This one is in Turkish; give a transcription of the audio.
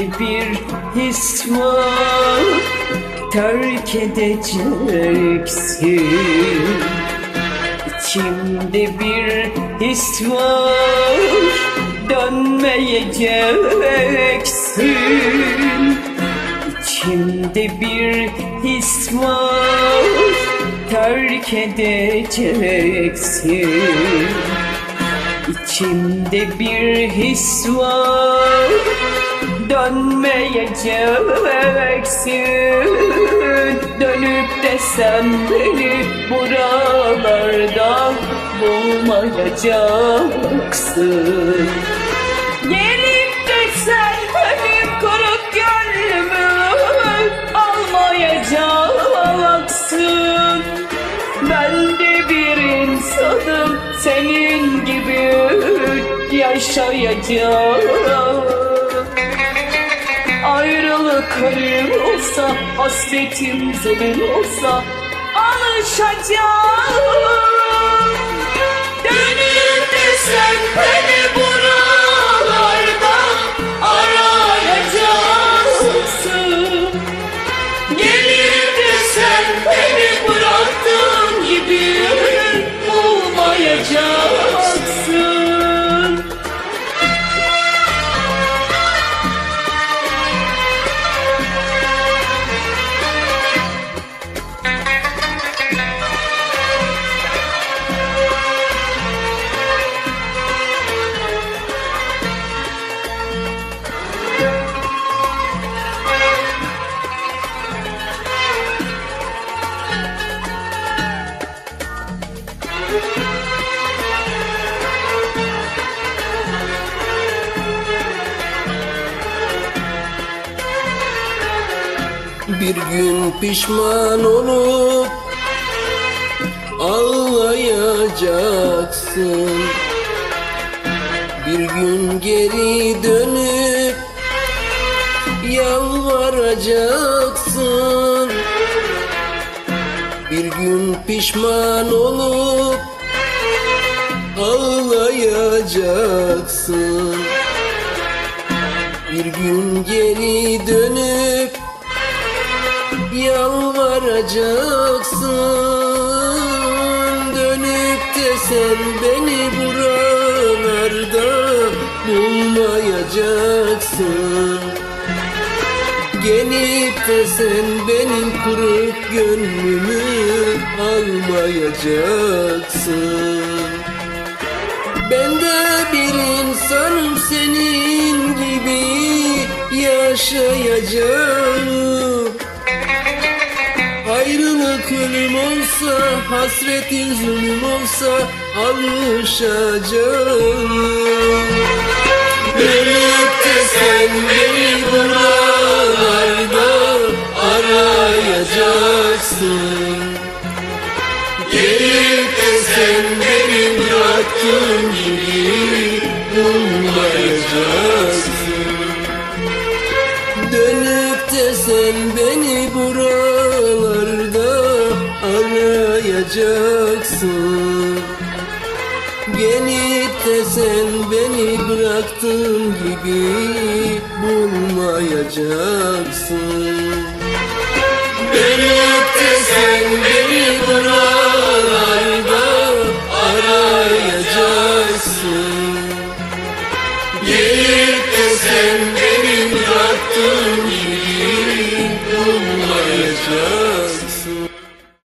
Bir his var Terk edeceksin. İçimde bir his var Dönmeyeceksin. İçimde bir his var Terk edeceksin. İçimde bir his var Dönmeyeceksin Dönüp de sen beni buralarda bulmayacaksın Gelip de sen benim kırık gönlümü almayacaksın. Ben de bir insanım senin gibi. Yaşayacağım Ayrılık ölüm olsa hasretim zulüm olsa alışacağım Bir gün pişman olup ağlayacaksın. Bir gün geri dönüp yalvaracaksın. Bir gün pişman olup ağlayacaksın. Bir gün geri dönüp yalvaracaksın. Dönüp de sen beni buralarda bulmayacaksın. Gelip de sen benim kırık gönlümü almayacaksın. Ben de bir insanım senin gibi yaşayacağım Ayrılık ölüm olsa, hasretin zulüm olsa alışacağım. De sen beni buralarda arayacaksın. Gelip de sen beni bıraktığın gibi bulmayacaksın. Dönüp de sen beni arayacaksın Gelip de sen beni bıraktığın gibi bulmayacaksın. Dönüp de sen beni buralarda arayacaksın. Gelip de sen beni bıraktığın gibi